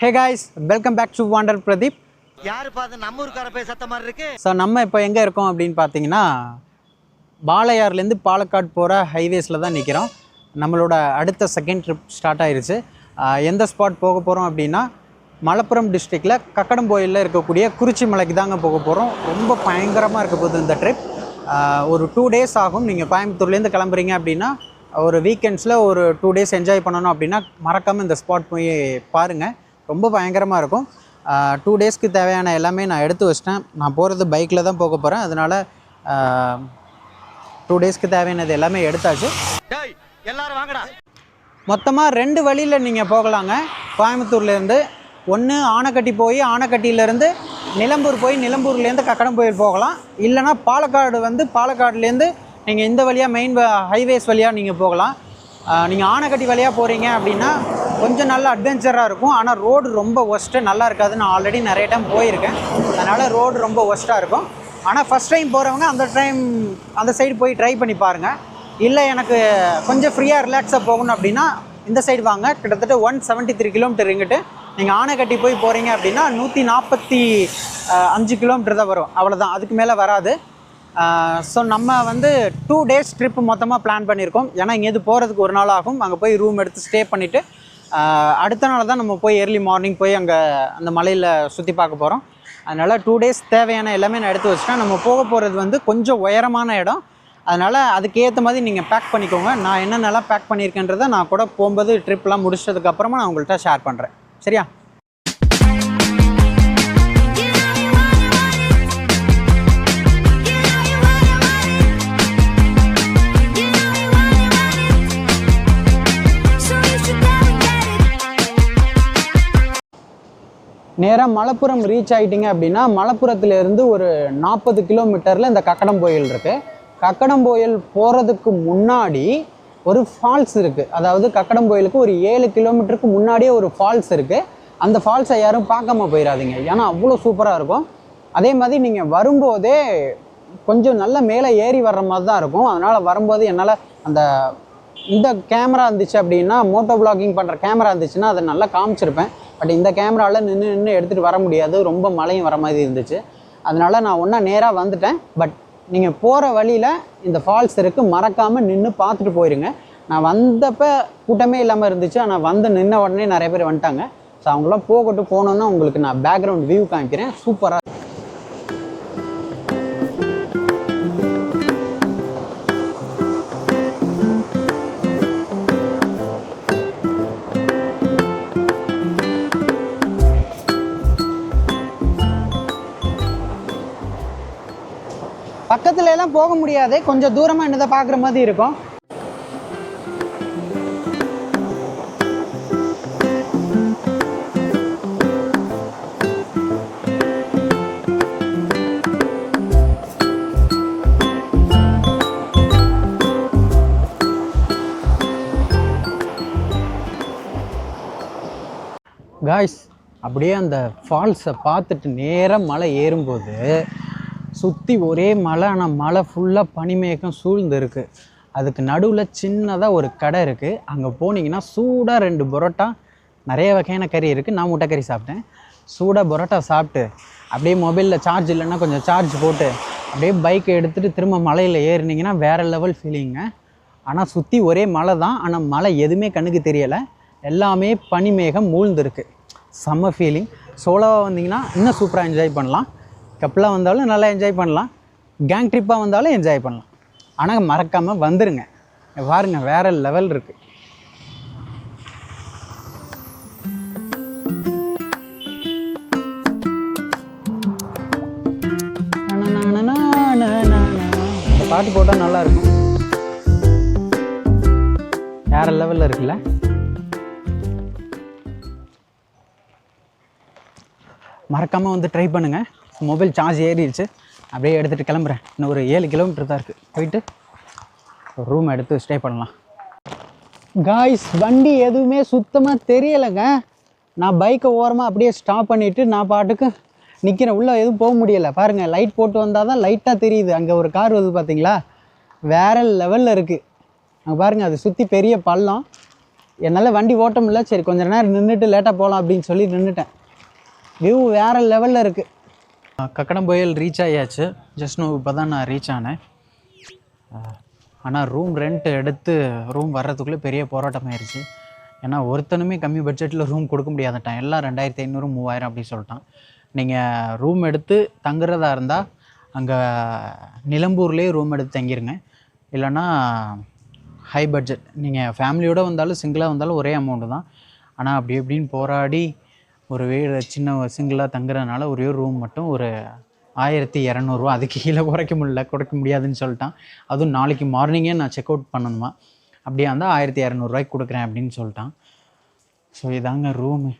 Hey guys welcome back to wander Pradeep யாரு பாத்து நம்ம ஊருக்கார போய் சத்த மாதிரி இருக்கு? ஸோ நம்ம இப்போ எங்கே இருக்கோம் அப்படின்னு பார்த்தீங்கன்னா பாளையார்லேருந்து பாலக்காடு போகிற ஹைவேஸில் தான் நிற்கிறோம் நம்மளோட அடுத்த செகண்ட் ட்ரிப் ஸ்டார்ட் ஆயிருச்சு. எந்த ஸ்பாட் போக போகிறோம் அப்படின்னா மலப்புரம் டிஸ்ட்ரிக்டில் கக்கடம்போயிலில் இருக்கக்கூடிய குறிச்சி மலைக்கு தாங்க போக போகிறோம் ரொம்ப பயங்கரமாக இருக்க போகுது இந்த ட்ரிப் ஒரு டூ டேஸ் ஆகும். நீங்கள் கோயம்புத்தூர்லேருந்து கிளம்புறீங்க அப்படின்னா ஒரு வீக்கெண்ட்ஸில் ஒரு டூ டேஸ் என்ஜாய் பண்ணணும் அப்படின்னா மறக்காமல் இந்த ஸ்பாட் போய் பாருங்கள் ரொம்ப பயங்கரமாக இருக்கும். டூ டேஸ்க்கு தேவையான எல்லாமே நான் எடுத்து வச்சிட்டேன். நான் போகிறது பைக்கில் தான் போக போகிறேன் அதனால் டூ டேஸ்க்கு தேவையானது எல்லாமே எடுத்தாச்சு. எல்லாரும் வாங்கடா. மொத்தமாக ரெண்டு வழியில் நீங்கள் போகலாங்க. கோயம்புத்தூர்லேருந்து ஒன்று ஆனைக்கட்டி போய் ஆனைக்கட்டியிலேருந்து நிலம்பூர் போய் நிலம்பூர்லேருந்து கக்கடம்போயில் போகலாம். இல்லைனா பாலக்காடு வந்து பாலக்காடுலேருந்து நீங்கள் இந்த வழியாக மெயின் ஹைவேஸ் வழியாக நீங்கள் போகலாம். நீங்கள் ஆனைக்கட்டி வழியாக போகிறீங்க அப்படின்னா கொஞ்சம் நல்லா அட்வென்ச்சராக இருக்கும். ஆனால் ரோடு ரொம்ப ஒஸ்ட்டு நல்லா இருக்காது நான் ஆல்ரெடி நிறைய டைம் போயிருக்கேன். அதனால் ரோடு ரொம்ப ஒஸ்ட்டாக இருக்கும். ஆனால் ஃபஸ்ட் டைம் போகிறவங்க அந்த டைம் அந்த சைடு போய் ட்ரை பண்ணி பாருங்கள் இல்லை எனக்கு கொஞ்சம் ஃப்ரீயாக ரிலாக்ஸாக போகணும் அப்படின்னா இந்த சைடு வாங்க. கிட்டத்தட்ட ஒன் செவன்ட்டி த்ரீ கிலோமீட்டர் இங்கிட்டு நீங்கள் ஆனைக்கட்டி போய் போகிறீங்க அப்படின்னா நூற்றி நாற்பத்தி அஞ்சு கிலோமீட்டர் தான் வரும். அவ்வளோதான் அதுக்கு மேலே வராது. ஸோ நம்ம வந்து டூ டேஸ் ட்ரிப் மொத்தமாக பிளான் பண்ணியிருக்கோம். ஏன்னா இங்கேருந்து போகிறதுக்கு ஒரு நாள் ஆகும். அங்கே போய் ரூம் எடுத்து ஸ்டே பண்ணிவிட்டு அடுத்த நாள் தான் நம்ம போய் ஏர்லி மார்னிங் போய் அங்கே அந்த மலையில் சுற்றி பார்க்க போகிறோம் அதனால் டூ டேஸ் தேவையான எல்லாமே நான் எடுத்து வச்சிட்டேன். நம்ம போக போகிறது வந்து கொஞ்சம் உயரமான இடம். அதனால் அதுக்கேற்ற மாதிரி நீங்கள் பேக் பண்ணிக்கோங்க. நான் என்னென்னலாம் பேக் பண்ணியிருக்கேன்றதை நான் கூட போகும்போது ட்ரிப்லாம் முடிச்சதுக்கப்புறமா நான் உங்கள்கிட்ட ஷேர் பண்ணுறேன் சரியா? நேராக மலப்புரம் ரீச் ஆகிட்டீங்க அப்படின்னா மலப்புரத்துலேருந்து ஒரு நாற்பது கிலோமீட்டரில் இந்த கக்கடம்போயில் இருக்குது கக்கடம்போயில் போகிறதுக்கு முன்னாடி ஒரு ஃபால்ஸ் இருக்குது அதாவது கக்கடம்போயிலுக்கு ஒரு ஏழு கிலோமீட்டருக்கு முன்னாடியே ஒரு ஃபால்ஸ் இருக்குது அந்த ஃபால்ஸை யாரும் பார்க்காம போயிடாதீங்க ஏன்னா அவ்வளோ சூப்பராக இருக்கும். அதே மாதிரி நீங்கள் வரும்போதே கொஞ்சம் நல்ல மேலே ஏறி வர்ற மாதிரி தான் இருக்கும். அதனால் வரும்போது என்னால் அந்த இந்த கேமரா இருந்துச்சு அப்படின்னா மோட்டோ பிளாகிங் பண்ணுற கேமரா இருந்துச்சுன்னா அதை நல்லா காமிச்சிருப்பேன். பட் இந்த கேமராவில் நின்று நின்று எடுத்துகிட்டு வர முடியாது. ரொம்ப மழையும் வர மாதிரி இருந்துச்சு. அதனால் நான் ஒன்றா நேராக வந்துட்டேன். பட் நீங்கள் போகிற வழியில் இந்த ஃபால்ஸ் இருக்குது மறக்காமல் நின்று பார்த்துட்டு போயிருங்க. நான் வந்தப்போ கூட்டமே இல்லாமல் இருந்துச்சு. ஆனால் வந்து நின்ன உடனே நிறைய பேர் வந்துட்டாங்க. ஸோ அவங்களாம் போகட்டும் போனோன்னா உங்களுக்கு நான் பேக்ரவுண்ட் வியூ காமிக்கிறேன். சூப்பராக தான் போக முடியாது. கொஞ்சம் தூரமாக என்னதை பார்க்குற மாதிரி இருக்கும். காய்ஸ் அப்படியே அந்த ஃபால்ஸை பார்த்துட்டு நேராக மலை ஏறும்போது சுற்றி ஒரே மலை ஆனால் மலை ஃபுல்லாக பனிமேகம் சூழ்ந்து இருக்குது அதுக்கு நடுவில் சின்னதாக ஒரு கடை இருக்குது அங்கே போனீங்கன்னா சூடாக ரெண்டு பரோட்டா நிறைய வகையான கறி இருக்குது நான் முட்டை கறி சாப்பிட்டேன். சூடாக பரோட்டா சாப்பிட்டு அப்படியே மொபைலில் சார்ஜ் இல்லைன்னா கொஞ்சம் சார்ஜ் போட்டு அப்படியே பைக்கை எடுத்துகிட்டு திரும்ப மலையில் ஏறினீங்கன்னா வேறு லெவல் ஃபீலிங்க ஆனால் சுற்றி ஒரே மலை தான். ஆனால் மலை எதுவுமே கண்ணுக்கு தெரியலை. எல்லாமே பனிமேகம் மூழ்ந்துருக்கு. செம்ம ஃபீலிங் சோலோவாக வந்தீங்கன்னா இன்னும் சூப்பராக என்ஜாய் பண்ணலாம். கப்பலாக வந்தாலும் நல்லா என்ஜாய் பண்ணலாம். கேங் ட்ரிப்பாக வந்தாலும் என்ஜாய் பண்ணலாம். ஆனால் மறக்காமல் வந்துடுங்க பாருங்கள் வேறு லெவல் இருக்குது பாட்டு போட்டால் நல்லா இருக்கும். வேற லெவலில் இருக்குல்ல? மறக்காமல் வந்து ட்ரை பண்ணுங்கள் மொபைல் சார்ஜ் ஏறிடுச்சு. அப்படியே எடுத்துகிட்டு கிளம்புறேன். இன்னும் ஒரு ஏழு கிலோமீட்டர் தான் இருக்குது போயிட்டு ரூம் எடுத்து ஸ்டே பண்ணலாம். காய்ஸ் வண்டி எதுவுமே சுத்தமாக தெரியலைங்க. நான் பைக்கை ஓரமாக அப்படியே ஸ்டாப் பண்ணிவிட்டு நான் பாட்டுக்கு நிற்கிறேன் உள்ளே எதுவும் போக முடியலை. பாருங்கள் லைட் போட்டு வந்தால் தான் லைட்டாக தெரியுது. அங்கே ஒரு கார் வருது பார்த்தீங்களா வேறு லெவலில் இருக்குது அங்கே பாருங்கள் அது சுற்றி பெரிய பள்ளம். என்னால் வண்டி ஓட்ட முடியல. சரி கொஞ்ச நேரம் நின்றுட்டு லேட்டாக போகலாம் அப்படின்னு சொல்லி நின்றுட்டேன் வியூ வேறு லெவலில் இருக்குது கக்கடம் புயல் ரீச் ஆகியாச்சு ஜஸ்ட் நோ இப்போ தான் நான் ரீச் ஆனேன். ஆனால் ரூம் ரெண்ட் எடுத்து ரூம் வர்றதுக்குள்ளே பெரிய போராட்டம் ஆயிடுச்சு ஏன்னா ஒருத்தனுமே கம்மி பட்ஜெட்டில் ரூம் கொடுக்க முடியாதட்டான். எல்லாம் ரெண்டாயிரத்தி ஐநூறு மூவாயிரம் அப்படின்னு சொல்லிட்டான். நீங்கள் ரூம் எடுத்து தங்குறதா இருந்தால் அங்கே நிலம்பூர்லேயே ரூம் எடுத்து தங்கிருங்க. இல்லைன்னா ஹை பட்ஜெட் நீங்கள் ஃபேமிலியோடு வந்தாலும் சிங்கிளாக வந்தாலும் ஒரே அமௌண்ட்டு தான். ஆனால் அப்படி எப்படின்னு போராடி ஒரு வீடு சின்ன சிங்கிளாக தங்குறதுனால ஒரே ரூம் மட்டும் ஒரு ஆயிரத்தி இரநூறுவா அதுக்கு கீழே குறைக்க முடியல குறைக்க முடியாதுன்னு சொல்லிட்டான். அதுவும் நாளைக்கு மார்னிங்கே நான் செக் அவுட் பண்ணணுமா? அப்படியே இருந்தால் ஆயிரத்தி இரநூறுவாய்க்கு கொடுக்குறேன் அப்படின்னு சொல்லிட்டான். ஸோ இதாங்க ரூமு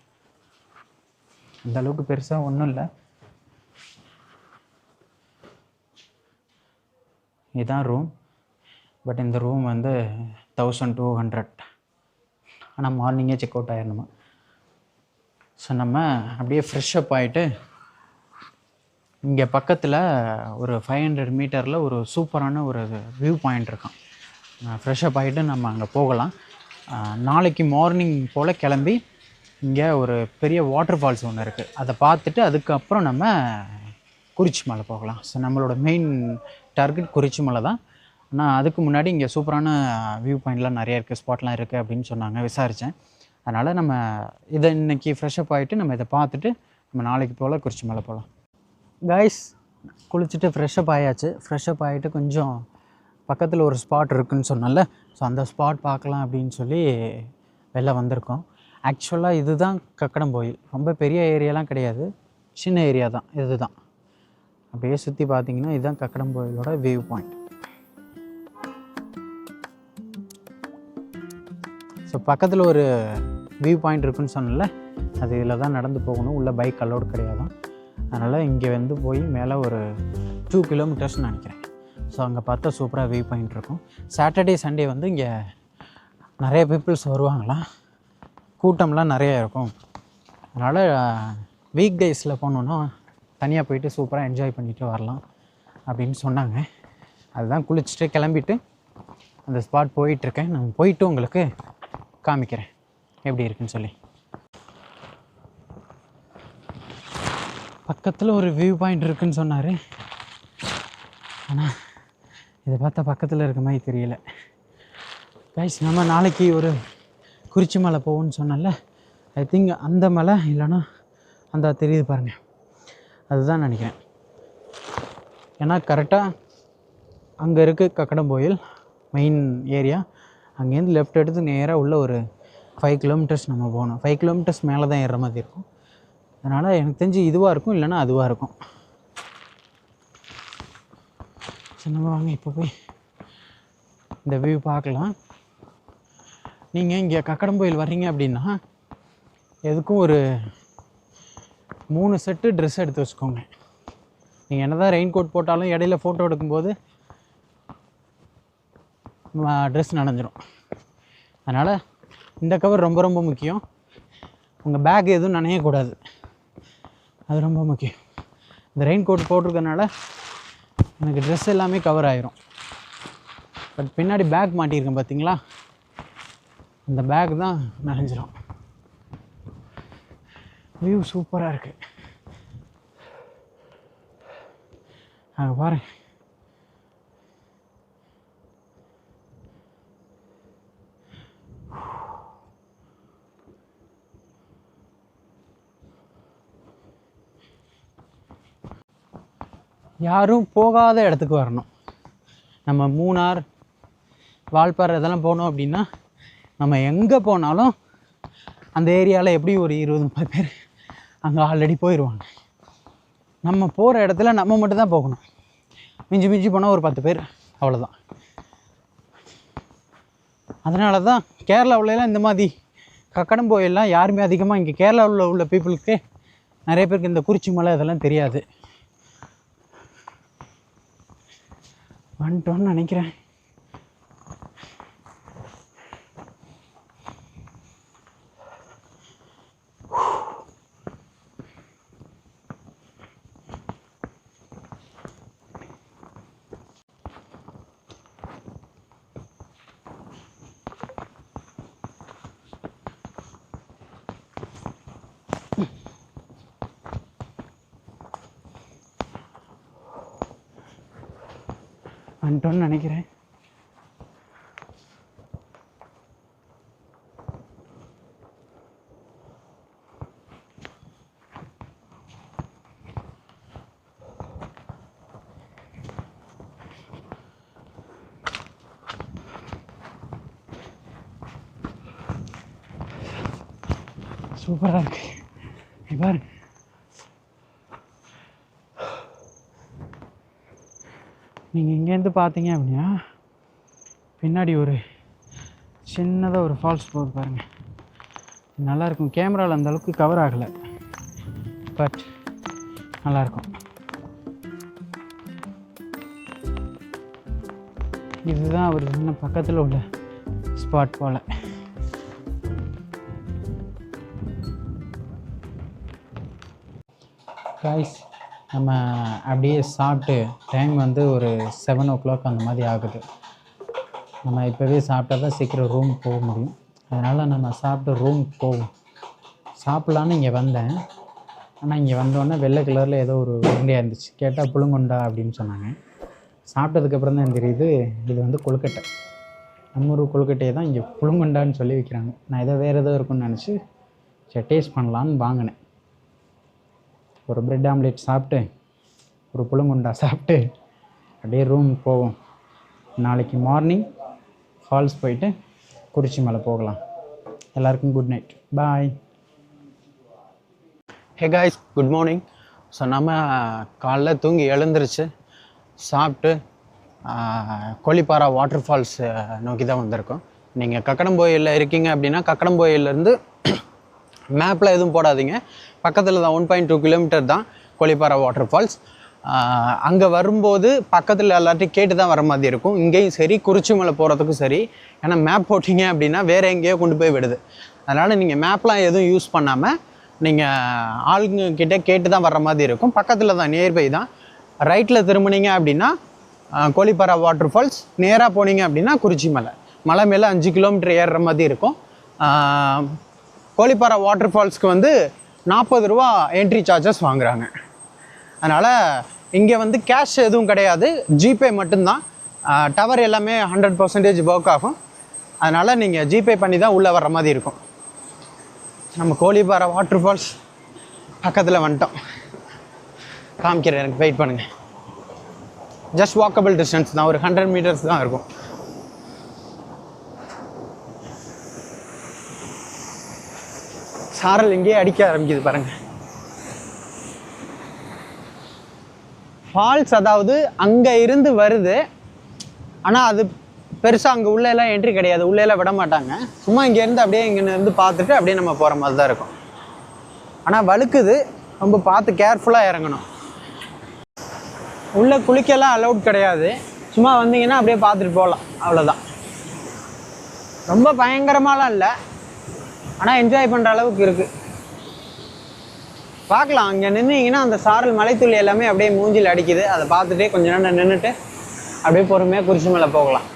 இந்த அளவுக்கு பெருசாக ஒன்றும் இல்லை. இதுதான் ரூம் பட் இந்த ரூம் வந்து தௌசண்ட் டூ ஹண்ட்ரட் ஆனால் மார்னிங்கே செக் அவுட் ஆயிடணுமா ஸோ நம்ம அப்படியே ஃப்ரெஷ்அப் ஆகிட்டு இங்கே பக்கத்தில் ஒரு ஃபைவ் ஹண்ட்ரட் மீட்டரில் ஒரு சூப்பரான ஒரு வியூ பாயிண்ட் இருக்கான் ஃப்ரெஷ்அப் ஆகிட்டு நம்ம அங்கே போகலாம். நாளைக்கு மார்னிங் போல் கிளம்பி இங்கே ஒரு பெரிய வாட்டர் ஃபால்ஸ் ஒன்று இருக்குது அதை பார்த்துட்டு அதுக்கப்புறம் நம்ம குறிச்சி மலை போகலாம். ஸோ நம்மளோட மெயின் டார்கெட் குறிச்சி மலை தான். ஆனால் அதுக்கு முன்னாடி இங்கே சூப்பரான வியூ பாயிண்ட்லாம் நிறையா இருக்குது ஸ்பாட்லாம் இருக்குது அப்படின்னு சொன்னாங்க விசாரித்தேன் அதனால் நம்ம இதை இன்னைக்கு ஃப்ரெஷ்அப் ஆகிட்டு நம்ம இதை பார்த்துட்டு நம்ம நாளைக்கு போல் குறிச்சி மேலே போகலாம் கைஸ் குளிச்சுட்டு ஃப்ரெஷ்அப் ஆயாச்சு. ஃப்ரெஷ்அப் ஆகிட்டு கொஞ்சம் பக்கத்தில் ஒரு ஸ்பாட் இருக்குன்னு சொன்னல ஸோ அந்த ஸ்பாட் பார்க்கலாம் அப்படின்னு சொல்லி வெளில வந்திருக்கோம். ஆக்சுவலாக இதுதான் கக்கடம் கோயில் ரொம்ப பெரிய ஏரியாலாம் கிடையாது. சின்ன ஏரியா தான். இதுதான். அப்படியே சுற்றி பார்த்தீங்கன்னா இதுதான் கக்கடம் கோயிலோட வியூ பாயிண்ட் ஸோ பக்கத்தில் ஒரு வியூ பாயிண்ட் இருக்குன்னு சொன்னல அது இதில் தான் நடந்து போகணும். உள்ளே பைக் அலோடு கிடையாது அதனால் இங்கே வந்து போய் மேலே ஒரு டூ கிலோமீட்டர்ஸ்னு நினைக்கிறேன். ஸோ அங்கே பார்த்தா சூப்பராக வியூ பாயிண்ட் இருக்கும். சாட்டர்டே சண்டே வந்து இங்கே நிறைய பீப்புள்ஸ் வருவாங்களாம் கூட்டம்லாம் நிறைய இருக்கும். அதனால் வீக் டேஸில் போனோன்னா தனியாக போயிட்டு சூப்பராக என்ஜாய் பண்ணிட்டு வரலாம் அப்படின்னு சொன்னாங்க. அதுதான் குளிச்சுட்டு கிளம்பிட்டு அந்த ஸ்பாட் போயிட்டுருக்கேன் நான் போயிட்டு உங்களுக்கு காமிக்கிறேன். எப்படி இருக்குன்னு சொல்லி. பக்கத்தில் ஒரு வியூ பாயிண்ட் இருக்குன்னு சொன்னார். ஆனால் இதை பார்த்தா பக்கத்தில் இருக்க மாதிரி தெரியல. கைஸ் நம்ம நாளைக்கு ஒரு குறிச்சி மலை போகும்னு சொன்னல ஐ திங்க் அந்த மலை இல்லைன்னா அந்த தெரியுது பாருங்கள் அதுதான் நினைக்கிறேன். ஏன்னா கரெக்டாக அங்கே இருக்குது கக்கடம் கோயில் மெயின் ஏரியா அங்கேருந்து லெஃப்ட் எடுத்து நேராக உள்ள ஒரு ஃபைவ் கிலோமீட்டர்ஸ் நம்ம போகணும். ஃபைவ் கிலோமீட்டர்ஸ் மேலே தான் ஏறுற மாதிரி இருக்கும். அதனால் எனக்கு தெரிஞ்சு இதுவாக இருக்கும் இல்லைன்னா அதுவாக இருக்கும். சரி வாங்க இப்போ போய் இந்த வியூ பார்க்கலாம். நீங்கள் இங்கே கக்கடம்போயில் வர்றீங்க அப்படின்னா எதுக்கும் ஒரு மூணு செட்டு ட்ரெஸ் எடுத்து வச்சுக்கோங்க. நீங்கள் என்ன தான் ரெயின் கோட் போட்டாலும் இடையில ஃபோட்டோ எடுக்கும்போது ட்ரெஸ் நனைஞ்சிரும். அதனால் இந்த கவர் ரொம்ப ரொம்ப முக்கியம். உங்கள் பேக் எதுவும் நனையக்கூடாது அது ரொம்ப முக்கியம். இந்த ரெயின் கோட் போட்டிருக்கனால எனக்கு ட்ரெஸ் எல்லாமே கவர் ஆயிரும். பட் பின்னாடி பேக் மாட்டியிருக்கேன் பார்த்தீங்களா அந்த பேக் தான் நனைஞ்சிரும். வியூ சூப்பராக இருக்குது அங்கே பாருங்க. யாரும் போகாத இடத்துக்கு வரணும். நம்ம மூணார் வால்பாறை இதெல்லாம் போனோம் அப்படின்னா நம்ம எங்கே போனாலும் அந்த ஏரியாவில் எப்படி ஒரு இருபது முப்பது பேர் அங்கே ஆல்ரெடி போயிடுவாங்க நம்ம போகிற இடத்துல நம்ம மட்டும் தான் போகணும். மிஞ்சி மிஞ்சி போனால் ஒரு பத்து பேர் அவ்வளோதான் அதனால தான் கேரளாவிலலாம் இந்த மாதிரி கக்கடம் கோயிலெலாம் யாருமே அதிகமாக இங்கே கேரளாவில் உள்ள பீப்புளுக்கு நிறைய பேருக்கு இந்த குறிச்சி மலை இதெல்லாம் தெரியாது. வந்துட்டோன்னு நினைக்கிறேன். வந்துட்டோன்னு நினைக்கிறேன். சூப்பராக இருக்கு இங்க பாரு நீங்கள் இங்கேருந்து பார்த்தீங்க அப்படின்னா பின்னாடி ஒரு சின்னதாக ஒரு ஃபால்ஸ் போகுது பாருங்கள் நல்லாயிருக்கும். கேமராவில் அந்த அளவுக்கு கவர் ஆகலை. பட் நல்லாயிருக்கும். இதுதான் அவர் இன்னும் பக்கத்தில் உள்ள ஸ்பாட் போல். காய்ஸ் நம்ம அப்படியே சாப்பிட்டு டைம் வந்து ஒரு செவன் ஓ கிளாக் அந்த மாதிரி ஆகுது. நம்ம இப்போவே சாப்பிட்டா தான் சீக்கிரம் ரூம் போக முடியும். அதனால் நம்ம சாப்பிட்டு ரூம் போவோம். சாப்பிட்லான்னு இங்கே வந்தேன். ஆனால் இங்கே வந்தோடனே வெள்ளை கலரில் ஏதோ ஒரு உருண்டையாக இருந்துச்சு. கேட்டால் புழுங்குண்டா அப்படின்னு சொன்னாங்க. சாப்பிட்டதுக்கப்புறம் தான் தெரியுது இது வந்து கொழுக்கட்டை. நம்ம ஊர் கொழுக்கட்டையை தான் இங்கே புழுங்குண்டான்னு சொல்லி விற்கிறாங்க நான் ஏதோ வேறு ஏதோ இருக்குன்னு நினச்சி சரி டேஸ்ட் பண்ணலான்னு வாங்கினேன். ஒரு பிரெட் ஆம்லேட் சாப்பிட்டு ஒரு புளுங்குண்டா சாப்பிட்டு அப்படியே ரூம் போவோம். நாளைக்கு மார்னிங் ஃபால்ஸ் போயிட்டு குறிச்சி மலை போகலாம். எல்லாருக்கும் good night bye hey guys good morning so நம்ம காலைல தூங்கி எழுந்துருச்சு சாப்பிட்டு கோழிப்பாறா வாட்டர் ஃபால்ஸ் நோக்கி தான் வந்திருக்கோம். நீங்கள் கக்கடம்போயிலில் இருக்கீங்க அப்படின்னா கக்கடம்போயிலேருந்து மேப்பில் எதுவும் போடாதீங்க. பக்கத்தில் தான் ஒன் பாயிண்ட் டூ கிலோமீட்டர் தான் கொலிப்பாறை வாட்டர் ஃபால்ஸ் அங்கே வரும்போது பக்கத்தில் எல்லாத்தையும் கேட்டு தான் வர மாதிரி இருக்கும். இங்கேயும் சரி குறிச்சி மலை போகிறதுக்கும் சரி. ஏன்னா மேப் போட்டிங்க அப்படின்னா வேறு எங்கேயோ கொண்டு போய் விடுது. அதனால் நீங்கள் மேப்லாம் எதுவும் யூஸ் பண்ணாமல் நீங்கள் ஆளுங்கக்கிட்ட கேட்டு தான் வர்ற மாதிரி இருக்கும். பக்கத்தில் தான் நியர்பை தான். ரைட்டில் திரும்பினீங்க அப்படின்னா கோழிப்பாறை வாட்டர் ஃபால்ஸ் நேராக போனீங்க அப்படின்னா குறிச்சி மலை மலை மேலே அஞ்சு கிலோமீட்டர் ஏறுற மாதிரி இருக்கும். கோழிப்பாறை வாட்டர் ஃபால்ஸ்க்கு வந்து நாற்பது ரூபா என்ட்ரி சார்ஜஸ் வாங்குறாங்க. அதனால் இங்கே வந்து கேஷ் எதுவும் கிடையாது. ஜிபே மட்டும்தான். டவர் எல்லாமே ஹண்ட்ரட் பர்சன்டேஜ் ஒர்க் ஆகும். அதனால் நீங்கள் ஜிபே பண்ணி தான் உள்ளே வர்ற மாதிரி இருக்கும். நம்ம கோழிப்பாறை வாட்டர் ஃபால்ஸ் பக்கத்தில் வந்துட்டோம். காமிக்கிறேன் எனக்கு வெயிட் பண்ணுங்கள் ஜஸ்ட் வாக்கபிள் டிஸ்டன்ஸ் தான். ஒரு ஹண்ட்ரட் மீட்டர்ஸ் தான் இருக்கும். சாரல் இங்கேயே அடிக்க ஆரம்பிக்குது பாருங்க. ஃபால்ஸ் அதாவது அங்கே இருந்து வருது. ஆனால் அது பெருசாக அங்கே உள்ள எல்லாம் என்ட்ரி கிடையாது. உள்ள எல்லாம் விட மாட்டாங்க சும்மா இங்கேருந்து அப்படியே இங்கே இருந்து பார்த்துட்டு அப்படியே நம்ம போகிற மாதிரி தான் இருக்கும். ஆனால் வழுக்குது. ரொம்ப பார்த்து கேர்ஃபுல்லாக இறங்கணும். உள்ளே குளிக்கலாம் அலௌட் கிடையாது. சும்மா வந்தீங்கன்னா அப்படியே பார்த்துட்டு போகலாம். அவ்வளோதான் ரொம்ப பயங்கரமாலாம் இல்லை. ஆனால் என்ஜாய் பண்ணுற அளவுக்கு இருக்குது பார்க்கலாம். அங்கே நின்றீங்கன்னா அந்த சாரல் மலைத்துள்ளி எல்லாமே அப்படியே மூஞ்சில் அடிக்குது. அதை பார்த்துட்டே கொஞ்ச நேரம் நின்றுட்டு அப்படியே பொறுமையாக குறிச்சி மேலே போகலாம்.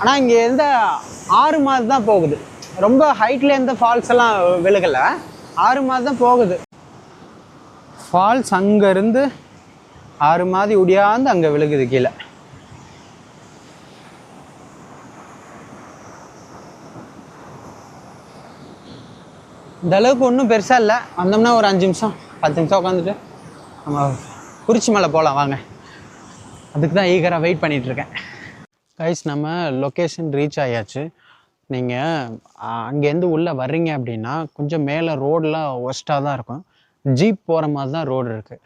ஆனால் இங்கே எந்த ஆறு மாதம் தான் போகுது. ரொம்ப ஹைட்டில் எந்த ஃபால்ஸ் எல்லாம் விழுகலை. ஆறு மாதம் தான் போகுது. ஃபால்ஸ் அங்கேருந்து ஆறு மாதம் உடியாந்து அங்கே விழுகுது கீழே. இந்த அளவுக்கு ஒன்றும் பெருசாக இல்லை. வந்தோம்னா ஒரு அஞ்சு நிமிஷம் பத்து நிமிஷம் உட்காந்துட்டு நம்ம குறிச்சி மலை போகலாம் வாங்க. அதுக்கு தான் ஈகராக வெயிட் பண்ணிகிட்ருக்கேன் கைஸ் நம்ம லொக்கேஷன் ரீச் ஆயாச்சு. நீங்கள் அங்கேருந்து உள்ளே வர்றீங்க அப்படின்னா கொஞ்சம் மேலே ரோடெலாம் ஒஸ்ட்டாக தான் இருக்கும். ஜீப் போகிற மாதிரி தான் ரோடு இருக்குது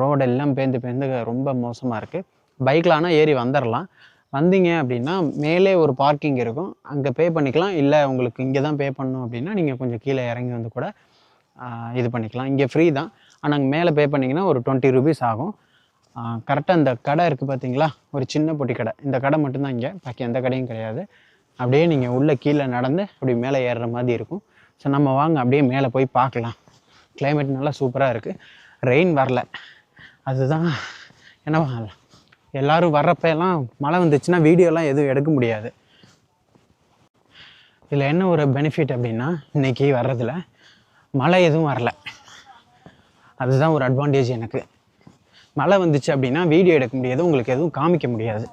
ரோடெல்லாம் பேந்து பேந்து ரொம்ப மோசமாக இருக்குது பைக்கில் ஆனால் ஏறி வந்துடலாம் வந்தீங்க அப்படின்னா மேலே ஒரு பார்க்கிங் இருக்கும். அங்கே பே பண்ணிக்கலாம். இல்லை உங்களுக்கு இங்கே தான் பே பண்ணணும் அப்படின்னா நீங்கள் கொஞ்சம் கீழே இறங்கி வந்து கூட இது பண்ணிக்கலாம். இங்கே ஃப்ரீ தான். ஆனால் அங்கே மேலே பே பண்ணிங்கன்னா ஒரு டுவெண்ட்டி ருபீஸ் ஆகும். கரெக்டாக இந்த கடை இருக்குது பார்த்தீங்களா ஒரு சின்ன பொட்டி கடை. இந்த கடை மட்டும்தான் இங்கே. பாக்கி எந்த கடையும் கிடையாது. அப்படியே நீங்கள் உள்ளே கீழே நடந்து அப்படி மேலே ஏறுற மாதிரி இருக்கும். ஸோ நம்ம வாங்க. அப்படியே மேலே போய் பார்க்கலாம். கிளைமேட் நல்லா சூப்பராக இருக்குது ரெயின் வரல. அதுதான் என்ன எல்லோரும் வர்றப்ப எல்லாம் மழை வந்துச்சுன்னா வீடியோலாம் எதுவும் எடுக்க முடியாது. இதில் என்ன ஒரு பெனிஃபிட் அப்படின்னா இன்னைக்கு வர்றதில் மழை எதுவும் வரல. அதுதான் ஒரு அட்வான்டேஜ் எனக்கு. மழை வந்துச்சு அப்படின்னா வீடியோ எடுக்க முடியாது உங்களுக்கு எதுவும் காமிக்க முடியாது.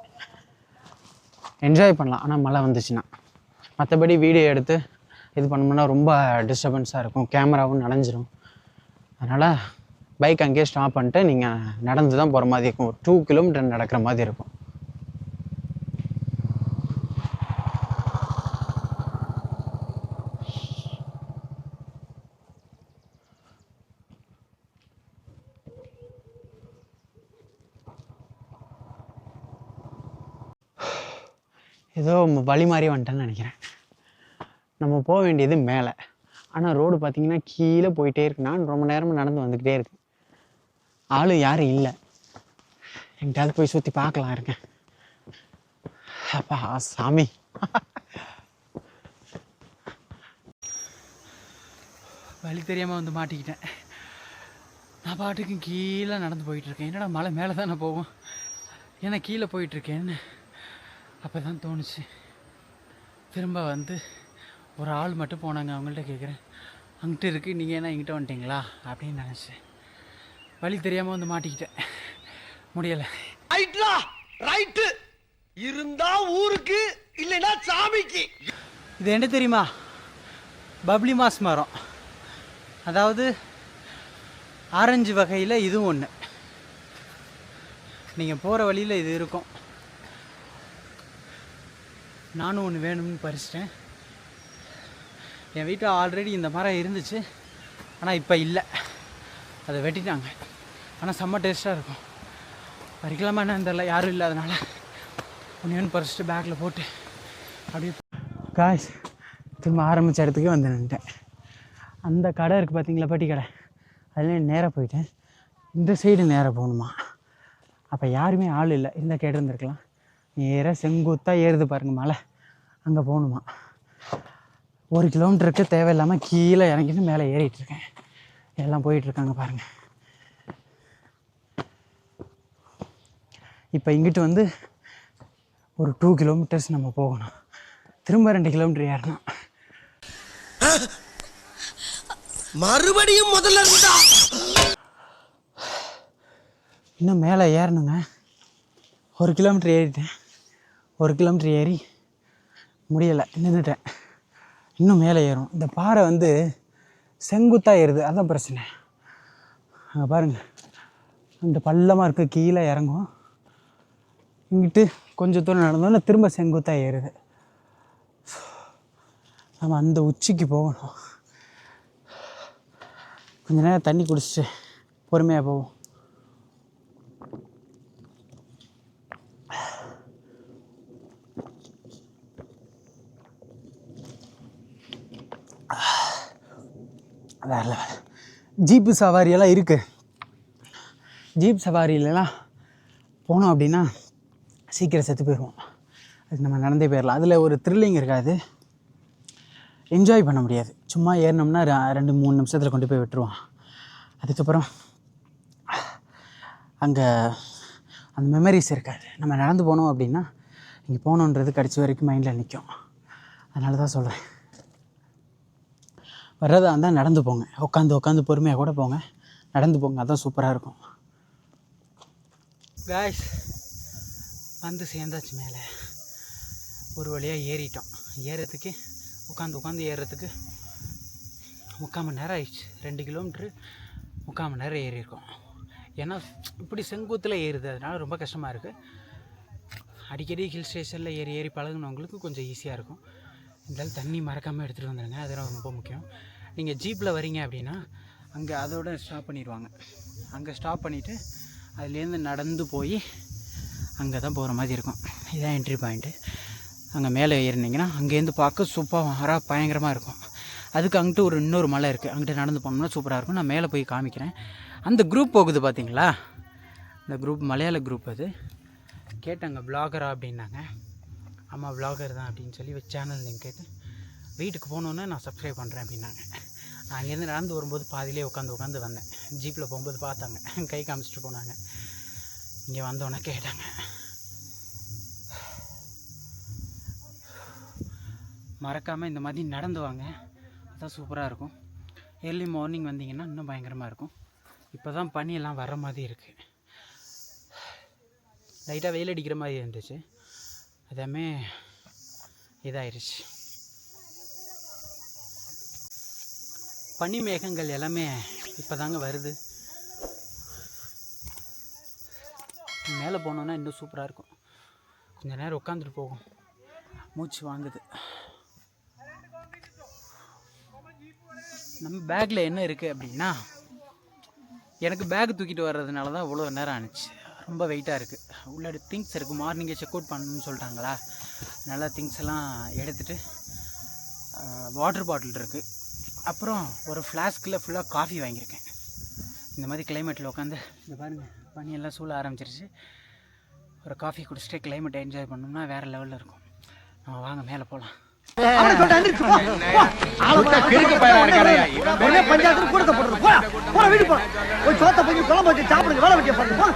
என்ஜாய் பண்ணலாம் ஆனால் மழை வந்துச்சுன்னா. மற்றபடி வீடியோ எடுத்து இது பண்ணோம்னா ரொம்ப டிஸ்டர்பன்ஸாக இருக்கும் கேமராவும் நனைஞ்சிரும். அதனால் பைக் அங்கேயே ஸ்டாப் பண்ணிட்டு நீங்கள் நடந்து தான் போகிற மாதிரி இருக்கும். ஒரு டூ கிலோமீட்டர் நடக்கிற மாதிரி இருக்கும். ஏதோ வழி மாதிரி வந்துட்டேன்னு நினைக்கிறேன். நம்ம போக வேண்டியது மேலே. ஆனால் ரோடு பார்த்தீங்கன்னா கீழே போயிட்டே இருக்குன்னா ரொம்ப நேரமாக நடந்து வந்துக்கிட்டே இருக்கேன் ஆள் யாரும் இல்லை. எங்கிட்டாவது போய் சுற்றி பார்க்கலாம் இருக்கேன். அப்பா சாமி. வழி தெரியாமல் வந்து மாட்டிக்கிட்டேன். நான் பாட்டுக்கு கீழே நடந்து போயிட்டுருக்கேன் என்னடா மலை மேலே தானே போவோம் ஏன்னா கீழே போயிட்டுருக்கேன்னு அப்போ தான் தோணுச்சு. திரும்ப வந்து ஒரு ஆள் மட்டும் போனாங்க. அவங்கள்ட்ட கேட்குறேன் அங்கிட்ட இருக்குது நீங்கள் என்ன எங்கிட்ட வந்துட்டீங்களா? அப்படின்னு நினச்சேன். வழி தெரியாமல் வந்து மாட்டிக்கிட்டேன். முடியலை. ரைட்லா ரைட்டு. இருந்தா ஊருக்கு இல்லைன்னா சாமிக்கு. இது என்ன தெரியுமா? பப்ளி மாஸ் மரம். அதாவது ஆரஞ்சு வகையில் இதுவும் ஒன்று நீங்கள் போகிற வழியில் இது இருக்கும். நானும் ஒன்று வேணும்னு பறிச்சிட்டேன். என் வீட்டில் ஆல்ரெடி இந்த மரம் இருந்துச்சு. ஆனால் இப்போ இல்லை. அதை வெட்டிட்டாங்க. ஆனால் செம்ம டேஸ்ட்டாக இருக்கும். பறிக்கலாமா என்னன்னு தெரில யாரும் இல்லாதனால. ஒன்று பறிச்சுட்டு பறிச்சிட்டு பேக்கில் போட்டு அப்படியே காய்ஸ் திரும்ப ஆரம்பித்த இடத்துக்கே வந்து நின்ட்டேன் அந்த கடை இருக்குது பார்த்தீங்களா பட்டி கடை? அதில் நேராக போயிட்டேன். இந்த சைடு நேராக போகணுமா? அப்போ யாருமே ஆள் இல்லை. இருந்தால் கேட்டிருந்துருக்கலாம். நேராக செங்குத்தாக ஏறுது பாருங்க மலை. அங்கே போகணுமா? ஒரு கிலோமீட்டருக்கு தேவையில்லாமல் கீழே இறங்கிட்டு மேலே ஏறிட்டுருக்கேன் எல்லாம் போயிட்டுருக்காங்க பாருங்கள் இப்போ இங்கிட்டு வந்து ஒரு டூ கிலோமீட்டர்ஸ் நம்ம போகணும். திரும்ப ரெண்டு கிலோமீட்டர் ஏறணும். மறுபடியும் முதல்ல இருந்தா? இன்னும் மேலே ஏறணுங்க. ஒரு கிலோமீட்டர் ஏறிட்டேன். ஒரு கிலோமீட்டர் ஏறி முடியலை நின்றுட்டேன். இன்னும் மேலே ஏறும். இந்த பாறை வந்து செங்குத்தாக ஏறுது. அதுதான் பிரச்சனை. அங்கே பாருங்கள் அந்த பள்ளமாக இருக்க கீழே இறங்கும். இங்கிட்டு கொஞ்சம் தூரம் நடந்தோன்னா திரும்ப செங்குத்தாக ஏறுது. நம்ம அந்த உச்சிக்கு போகணும். கொஞ்ச நேரம் தண்ணி குடிச்சிட்டு பொறுமையாக போவோம். வேறு லெவல் ஜீப்பு சவாரியெல்லாம் இருக்குது ஜீப் சவாரியிலலாம் போனோம் அப்படின்னா சீக்கிரம் செத்து போயிடுவோம் அது நம்ம நடந்தே போயிடலாம் அதில் ஒரு த்ரில்லிங் இருக்காது. என்ஜாய் பண்ண முடியாது. சும்மா ஏறினோம்னா ரெண்டு மூணு நிமிஷத்தில் கொண்டு போய் விட்டுருவான். அதுக்கப்புறம் அங்கே அந்த மெமரிஸ் இருக்காது. நம்ம நடந்து போனோம் அப்படின்னா இங்கே போகணுன்றது கடைசி வரைக்கும் மைண்டில் நிற்கும் அதனால தான் சொல்கிறேன் வர்றதா இருந்தால் நடந்து போங்க. உட்காந்து உட்காந்து பொறுமையாக கூட போங்க. நடந்து போங்க அதான் சூப்பராக இருக்கும். காய்ஸ் வந்து சேர்ந்தாச்சு மேலே. ஒரு வழியாக ஏறிட்டோம். ஏறத்துக்கு உட்காந்து உட்காந்து ஏறுறதுக்கு முக்கால் மணி நேரம் ஆயிடுச்சு. ரெண்டு கிலோமீட்ரு முக்கால் மணி நேரம் ஏறியிருக்கோம். ஏன்னா இப்படி செங்குத்தில் ஏறுது. அதனால் ரொம்ப கஷ்டமாக இருக்குது அடிக்கடி ஹில் ஸ்டேஷனில் ஏறி ஏறி பழகுனவங்களுக்கு கொஞ்சம் ஈஸியாக இருக்கும். இருந்தாலும் தண்ணி மறக்காமல் எடுத்துகிட்டு வந்துடுங்க அதெல்லாம் ரொம்ப முக்கியம். நீங்கள் ஜீப்பில் வரீங்க அப்படின்னா அங்கே அதோட ஸ்டாப் பண்ணிடுவாங்க. அங்கே ஸ்டாப் பண்ணிவிட்டு அதுலேருந்து நடந்து போய் அங்கே தான் போகிற மாதிரி இருக்கும். இதுதான் என்ட்ரி பாயிண்ட்டு அங்கே மேலே ஏறினீங்கன்னா அங்கேருந்து பார்க்க சூப்பராக பயங்கரமாக இருக்கும். அதுக்கு அங்கிட்டு ஒரு இன்னொரு மலை இருக்குது அங்கிட்ட நடந்து போனோம்னா சூப்பராக இருக்கும். நான் மேலே போய் காமிக்கிறேன். அந்த குரூப் போகுது பார்த்தீங்களா அந்த குரூப் மலையாள குரூப் அது. கேட்டாங்க பிளாகரா அப்படின்னாங்க. ஆமாம் விலாகர் தான் அப்படின்னு சொல்லி சேனல் நேம் கேட்டு வீட்டுக்கு போனோன்னே நான் சப்ஸ்கிரைப் பண்ணுறேன் அப்படின்னாங்க. நான் அங்கேருந்து நடந்து வரும்போது பாதியிலே உட்காந்து உட்காந்து வந்தேன். ஜீப்பில் போகும்போது பார்த்தாங்க. கை காமிச்சிட்டு போனாங்க. இங்கே வந்தோன்னே கேட்டாங்க. மறக்காமல் இந்த மாதிரி நடந்து வாங்க. அதான் சூப்பராக இருக்கும். ஏர்லி மார்னிங் வந்தீங்கன்னா இன்னும் பயங்கரமாக இருக்கும். இப்போ தான் பனியெல்லாம் வர மாதிரி இருக்குது லைட்டாக வெயில் அடிக்கிற மாதிரி இருந்துச்சு. எல்லாமே இதாயிருச்சு. பனி மேகங்கள் எல்லாமே இப்போ தாங்க வருது. மேலே போனோன்னா இன்னும் சூப்பராக இருக்கும். கொஞ்ச நேரம் உட்காந்துட்டு போகும். மூச்சு வாங்குது. நம்ம பேக்கில் என்ன இருக்குது அப்படின்னா எனக்கு பேக் தூக்கிட்டு வர்றதுனால தான் இவ்வளோ நேரம் ஆணுச்சு ரொம்ப வெயிட்டாக இருக்குது உள்ளாடி திங்ஸ் இருக்குது மார்னிங்கே செக் அவுட் பண்ணணும்னு சொல்லிட்டாங்களா நல்லா திங்ஸ் எல்லாம் எடுத்துகிட்டு வாட்டர் பாட்டில் இருக்குது அப்புறம் ஒரு ஃப்ளாஸ்கில் ஃபுல்லாக காஃபி வாங்கியிருக்கேன். இந்த மாதிரி கிளைமேட்டில் உட்காந்து இந்த பாருங்கள் பனியெல்லாம் சூழ ஆரம்பிச்சிருச்சு. ஒரு காஃபி குடிச்சிட்டு கிளைமேட்டை என்ஜாய் பண்ணோம்னா வேறு லெவலில் இருக்கும். நம்ம வாங்க மேலே போகலாம் அவனை சொல்லிட்டு எந்திரிச்சு போ. போய் குழம்பு வச்சு சாப்பிடுங்க வேலை வெட்டிய பாருங்க போ.